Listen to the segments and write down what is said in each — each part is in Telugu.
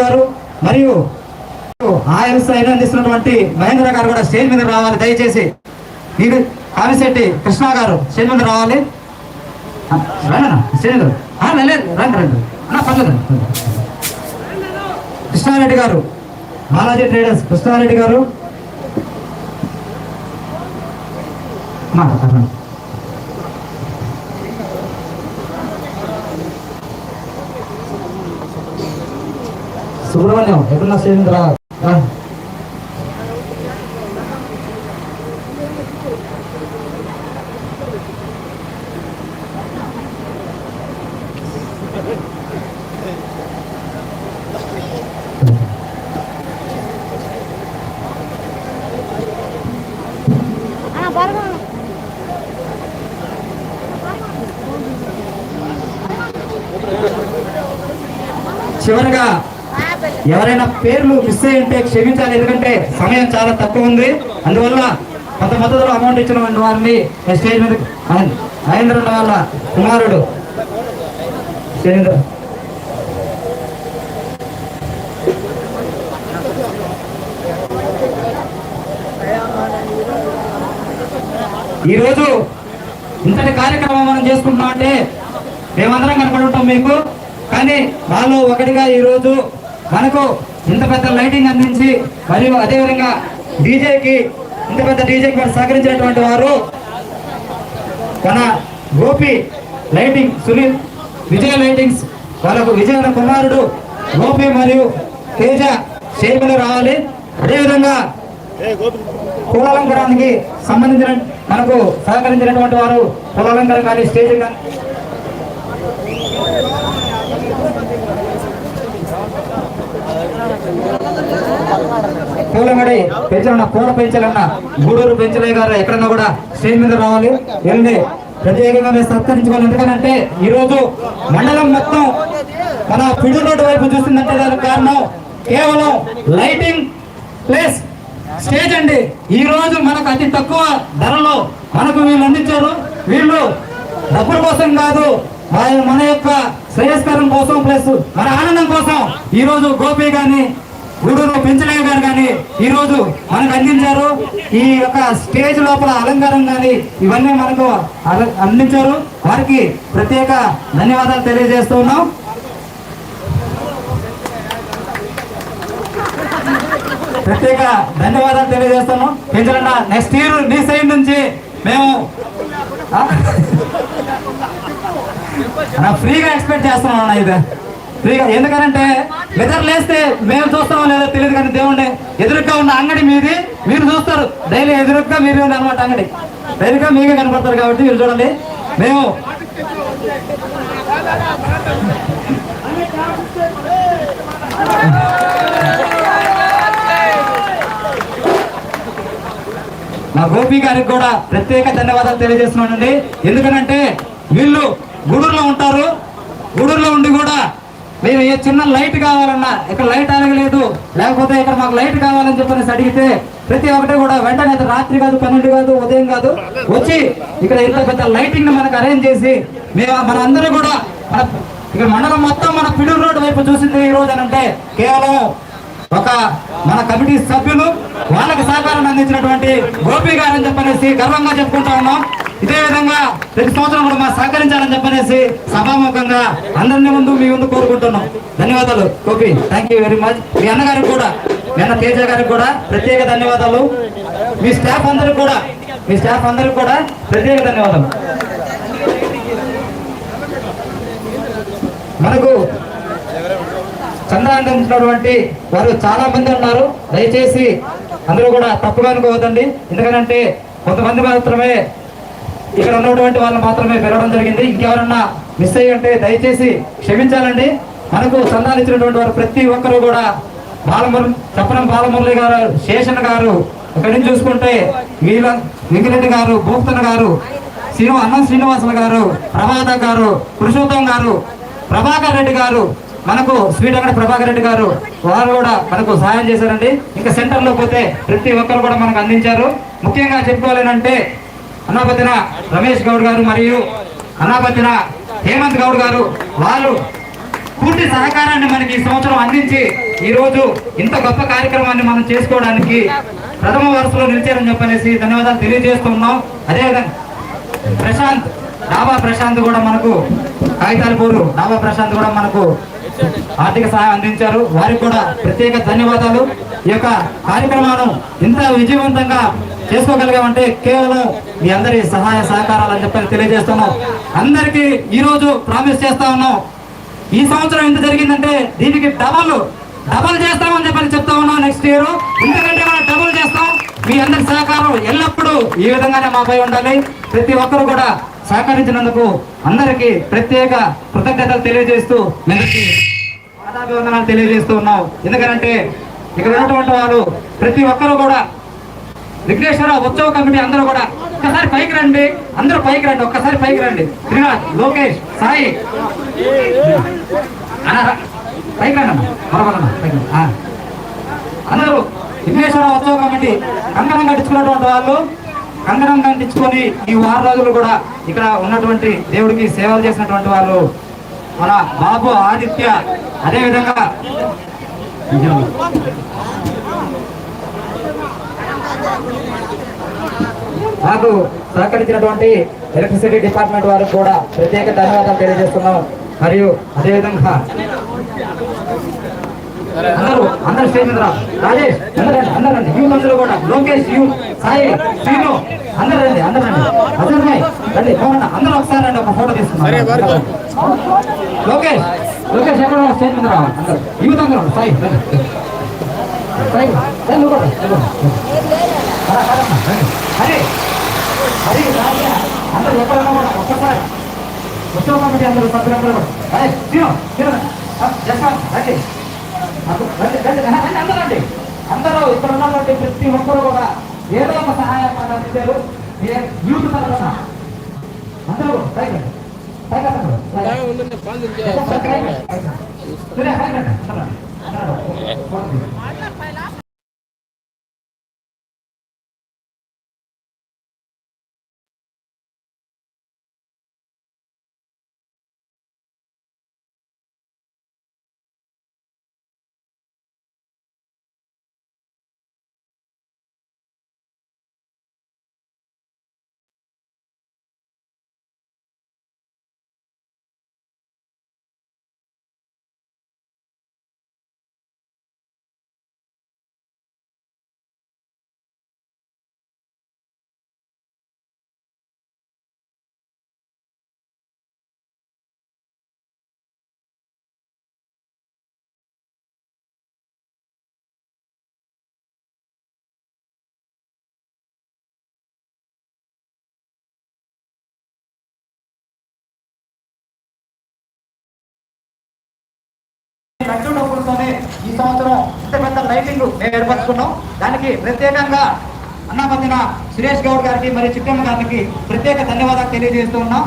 గారు మరియు ఆయన అందిస్తున్నటువంటి మహేంద్ర గారు కూడా స్టేజ్ మీద రావాలి దయచేసి. మీరు కామిశెట్టి కృష్ణ గారు స్టేజ్ మీద రావాలి. రండి స్టేజ్ లేదు రండి రండి పర్లేదు. కృష్ణారెడ్డి గారు బాలాజీ ట్రేడర్స్ కృష్ణారెడ్డి గారు. మా, సుబ్రహ్మణ్యం ఎక్కడున్నా స్టేజ్ మీద రా రా. అన్న బరగా చివరిగా ఎవరైనా పేర్లు మిస్ అయ్యి ఉంటే క్షమించాలి ఎందుకంటే సమయం చాలా తక్కువ ఉంది. అందువల్ల కొంత మద్దతులో అమౌంట్ ఇచ్చిన వారిని స్టేజ్ మీద మహేంద్ర వాళ్ళ కుమారుడు ఈరోజు ఇంతటి కార్యక్రమం మనం చేసుకుంటున్నాం అంటే మేమందరం కనపడి ఉంటాం మీకు. కానీ వాళ్ళు ఒకటిగా ఈరోజు మనకు ఇంత పెద్ద లైటింగ్ అందించి మరియు అదేవిధంగా డీజేకి ఇంత పెద్ద డీజేకి వారు సహకరించినటువంటి వారు మన గోపి లైటింగ్ సునీల్ విజయ లైటింగ్స్ వాళ్ళకు విజయ కుమారుడు గోపి మరియు తేజ చైర్మన్ రావాలి. అదేవిధంగా పూలాలంకరానికి సంబంధించిన మనకు సహకరించినటువంటి వారు పూలాలంకరం కానీ స్టేజ్ కానీ పూలమడి పెంచాలన్నా పూల పెంచాలన్నా గూడూరు పెంచలే గారు ఎక్కడన్నా కూడా స్టేజ్ మీద రావాలి. వెళ్ళండి ప్రత్యేకంగా మేము సత్కరించుకోవాలి. ఎందుకంటే ఈరోజు మండలం మొత్తం మన పిడు రోడ్డు వైపు చూస్తుందంటే దానికి కారణం కేవలం లైటింగ్ ప్లస్ స్టేజ్ అండి. ఈ రోజు మనకు అతి తక్కువ ధరలో మనకు వీళ్ళు అందించారు. వీళ్ళు డబ్బుల కోసం కాదు మన మన యొక్క శ్రేయస్కరం కోసం ప్లస్ మన ఆనందం కోసం ఈ రోజు గోపి గాని గూడూరు పెంచలయ్య గారు కానీ ఈరోజు మనకు అందించారు. ఈ యొక్క స్టేజ్ లోపల అలంకారం కానీ ఇవన్నీ మనకు అందించారు. వారికి ప్రత్యేక ధన్యవాదాలు తెలియజేస్తూ ఉన్నాం. ప్రత్యేక ధన్యవాదాలు తెలియజేస్తాను పెంచలన్న నెక్స్ట్ ఇయర్ నీ సైడ్ నుంచి మేము ఫ్రీగా ఎక్స్పెక్ట్ చేస్తున్నాం అన్న ఇది. ఫ్రీగా ఎందుకంటే నిద్ర లేస్తే మేము చూస్తామో లేదో తెలియదు కానీ దేవుణ్ణి ఎదురుగా ఉన్న అంగడి మీది మీరు చూస్తారు. డైలీ ఎదురుగా మీరు అనమాట అంగడి. ఎదురుగా మీకే కనపడతారు కాబట్టి మీరు చూడండి. మేము మా గోపి గారికి కూడా ప్రత్యేక ధన్యవాదాలు తెలియజేస్తున్నానండి. ఎందుకనంటే వీళ్ళు గూడూరులో ఉంటారు. గూడూరులో ఉండి కూడా మేము ఏ చిన్న లైట్ కావాలన్నా ఇక్కడ లైట్ అనగలేదు లేకపోతే ఇక్కడ మాకు లైట్ కావాలని చెప్పనేసి అడిగితే ప్రతి ఒక్కటి కూడా వెంటనే రాత్రి కాదు పన్నెండు కాదు ఉదయం కాదు వచ్చి ఇక్కడ ఇంత పెద్ద లైటింగ్ మనకు అరేంజ్ చేసి మేము మన అందరూ కూడా మన ఇక్కడ మండలం మొత్తం మన పిడూరు రోడ్డు వైపు చూసింది ఈ రోజు అని అంటే కేవలం ఒక మన కమిటీ సభ్యులు వాళ్ళకి సహకారం అందించినటువంటి గోపి గారు అని చెప్పనేసి గర్వంగా చెప్పుకుంటా ఉన్నాం. ఇదే విధంగా ప్రతి సంవత్సరం కూడా మా సహకరించాలని చెప్పనేసి సభాముఖంగా అందరినీ ముందు మీ ముందు కోరుకుంటున్నాం. ధన్యవాదాలు. Gopi thank you very much మీ అన్నగారికి కూడా మీ అన్న తేజ గారికి కూడా ప్రత్యేక ధన్యవాదాలు. మీ స్టాఫ్ అందరికి కూడా మీ స్టాఫ్ అందరికి కూడా ప్రత్యేక ధన్యవాదాలు. మనకు చందా వారు చాలా మంది ఉన్నారు. దయచేసి అందరూ కూడా తప్పుగా అనుకోవద్దండి. ఎందుకంటే కొంతమంది మాత్రమే ఇక్కడ ఉన్నటువంటి వాళ్ళు మాత్రమే పిలవడం జరిగింది. ఇంకెవరన్నా మిస్ అయ్యి ఉంటే దయచేసి క్షమించాలండి. మనకు సంధానించినటువంటి వారు ప్రతి ఒక్కరు కూడా బాలమురళి చెప్పనం బాలమురళి గారు శేషన్ గారు ఇక్కడి నుంచి చూసుకుంటే వీళ్ళ వెంకిరెడ్డి గారు భూక్తన్ గారు శ్రీను అన్నం శ్రీనివాసులు గారు ప్రభాత గారు పురుషోత్తం గారు ప్రభాకర్ రెడ్డి గారు మనకు స్వీట్ అంగడి ప్రభాకర్ రెడ్డి గారు వారు కూడా మనకు సహాయం చేశారండి. ఇంకా సెంటర్లో పోతే ప్రతి ఒక్కరు కూడా మనకు అందించారు. ముఖ్యంగా చెప్పుకోవాలంటే అనాపతిన రమేష్ గౌడ్ గారు మరియు అనాపతిన హేమంత్ గౌడ్ గారు వాళ్ళు పూర్తి సహకారాన్ని మనకి ఈ సంవత్సరం అందించి ఈ రోజు ఇంత గొప్ప కార్యక్రమాన్ని మనం చేసుకోవడానికి ప్రథమ వరుసలో నిలిచారని చెప్పనేసి ధన్యవాదాలు తెలియజేస్తున్నాం అదేవిధంగా ప్రశాంత్ డాబా ప్రశాంత్ కూడా మనకు కాగితాలపూరు డాబా ప్రశాంత్ కూడా మనకు ఆర్థిక సహాయం అందించారు. వారికి కూడా ప్రత్యేక ధన్యవాదాలు. ఈ యొక్క కార్యక్రమాలను ఇంత విజయవంతంగా చేసుకోగలిగామంటే కేవలం మీ అందరి సహాయ సహకారాలు అని చెప్పని తెలియజేస్తున్నాం. అందరికీ ఈరోజు ప్రామిస్ చేస్తా ఉన్నాం. ఈ సంవత్సరం ఎంత జరిగిందంటే దీనికి డబల్ డబల్ చేస్తామని చెప్పని చెప్తా ఉన్నాం నెక్స్ట్ ఇయర్. ఇంతకంటే మనం డబల్ చేస్తాం. మీ అందరి సహకారం ఎల్లప్పుడూ ఈ విధంగానే మాపై ఉండాలి. ప్రతి ఒక్కరు కూడా సహకరించినందుకు అందరికీ ప్రత్యేక కృతజ్ఞతలు తెలియజేస్తూ మీ అందరికీ పాదాభివందనాలు తెలియజేస్తూ ఉన్నాం. ఎందుకంటే ఇక్కడ ఉన్నటువంటి వారు ప్రతి ఒక్కరు కూడా విఘ్నేశ్వర ఉత్సవ కమిటీ అందరూ కూడా ఒక్కసారి పైకి రండి. అందరూ పైకి రండి. ఒక్కసారి పైకి రండి. శ్రీనాథ్ లోకేష్ సాయి. పైకి రండి పైకి అందరూ విఘ్నేశ్వర ఉత్సవ కమిటీ కంకణం కట్టించుకున్నటువంటి వాళ్ళు కంకణం కంటించుకొని ఈ వారం రోజులు కూడా ఇక్కడ ఉన్నటువంటి దేవుడికి సేవలు చేసినటువంటి వాళ్ళు మన బాబు ఆదిత్య. అదేవిధంగా మాకు సహకరించినటువంటి ఎలక్ట్రిసిటీ డిపార్ట్మెంట్ వారికి కూడా ప్రత్యేక ధన్యవాదాలు తెలియజేస్తున్నాం. మరియు అదేవిధంగా అందరూ అందరూ స్టేజ్ మీద. రాజేష్ అందరూ రండి అందరూ రండి. యూ అందరూ కూడా. లోకేష్ యూ సాయి శ్రీను అందరూ రండి అందరూ రండి. మోహన్ అందరూ ఒకసారి రండి ఒక ఫోటో తీసుకున్నాం లోకేష్ లోకేష్ ఎక్కడ? స్టేజ్ మీద రావాలి అందరూ. యూత్ అందరూ. సాయి సాయి నువ్వు కూడా రండి, నువ్వు కూడా రండి. రా, రా, రా, రండి. హరి హరి రాజా అందరూ ఎక్కడ ఉన్నా కూడా ఒక్కసారి. ఉత్సవ కమిటీ అందరూ కూడా. అరే శ్రీను శ్రీను జస్వాన్ రండి అప్పుడు రండి, రండి, రండి, అందరూ ఇక్కడ ఉన్నటువంటి ప్రతి ఒక్కరు కూడా ఏదో ఒక సహాయం అందించారు. యూత్ తరఫున. అందరూ పైకి రండి. లక్ష డబ్బులతోనే ఈ సంవత్సరం ఇంత పెద్ద లైటింగ్ మేము ఏర్పరచుకున్నాం. దానికి ప్రత్యేకంగా అన్నాపతిన సురేష్ గౌడ్ గారికి మరియు చిట్టమ్మ గారికి ప్రత్యేక ధన్యవాదాలు తెలియజేస్తూ ఉన్నాం.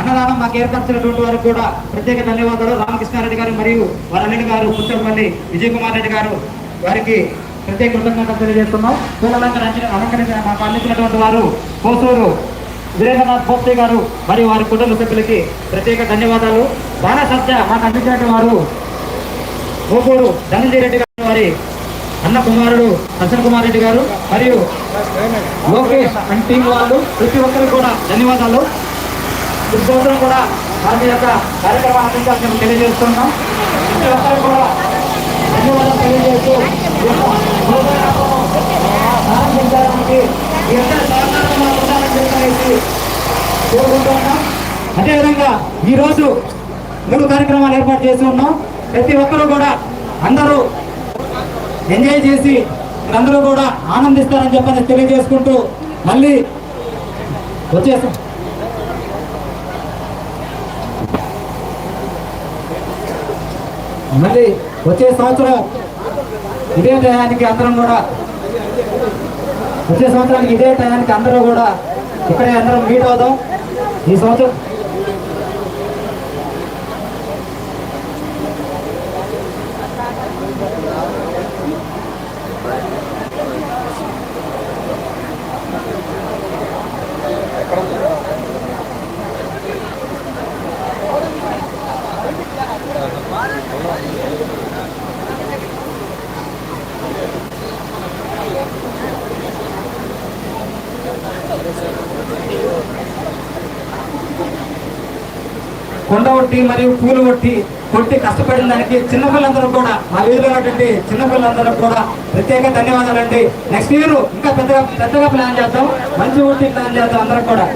అన్నదానం మాకు ఏర్పరిచినటువంటి వారికి కూడా ప్రత్యేక ధన్యవాదాలు. రామకృష్ణారెడ్డి గారు మరియు వరరెడ్డి గారు పుట్టపల్లి విజయ్ కుమార్ రెడ్డి గారు వారికి ప్రత్యేక కృతజ్ఞతలు తెలియజేస్తున్నాం. పూలలంకరించి అలంకరించిన మాకు అందించినటువంటి వారు కోసూరు వీరేంద్రనాథ్ భోప్తే గారు మరియు వారి కుటుంబ సభ్యులకి ప్రత్యేక ధన్యవాదాలు. బాణ సత్య మాకు అందించినటువంటి వారు గోపూరు ధనంజయ రెడ్డి గారు వారి అన్న కుమారుడు హసన్ కుమార్ రెడ్డి గారు మరియు లోకేష్ అండ్ టీం వాళ్ళు ప్రతి ఒక్కరికి కూడా ధన్యవాదాలు. ప్రతి సంవత్సరం కూడా వారి యొక్క కార్యక్రమం అందించాలని మేము తెలియజేస్తున్నాం. ప్రతి ఒక్కరు కూడా ధన్యవాదాలు తెలియజేస్తూ ప్రారంభించడానికి ఉండాలని చెప్పేసి కోరుకుంటున్నాం. అదేవిధంగా ఈరోజు మూడు కార్యక్రమాలు ఏర్పాటు చేసి ఉన్నాం. ప్రతి ఒక్కరూ కూడా అందరూ ఎంజాయ్ చేసి అందరూ కూడా ఆనందిస్తారని చెప్పని తెలియజేసుకుంటూ మళ్ళీ వచ్చేస్తాం మళ్ళీ వచ్చే సంవత్సరం ఇదే టయానికి అందరం కూడా వచ్చే సంవత్సరానికి ఇదే టయానికి అందరూ కూడా ఇక్కడే అందరం మీట్ అవుదాం. ఈ సంవత్సరం కొండ కొట్టి మరియు పూలు కొట్టి కొట్టి కష్టపడిన దానికి చిన్నపిల్లలందరూ కూడా మా వీధిలో ఉన్నటువంటి చిన్నపిల్లలందరూ కూడా ప్రత్యేక ధన్యవాదాలు అండి నెక్స్ట్ ఇయర్ ఇంకా పెద్దగా పెద్దగా ప్లాన్ చేద్దాం. మంచి ఊటీ ప్లాన్ చేద్దాం అందరం కూడా.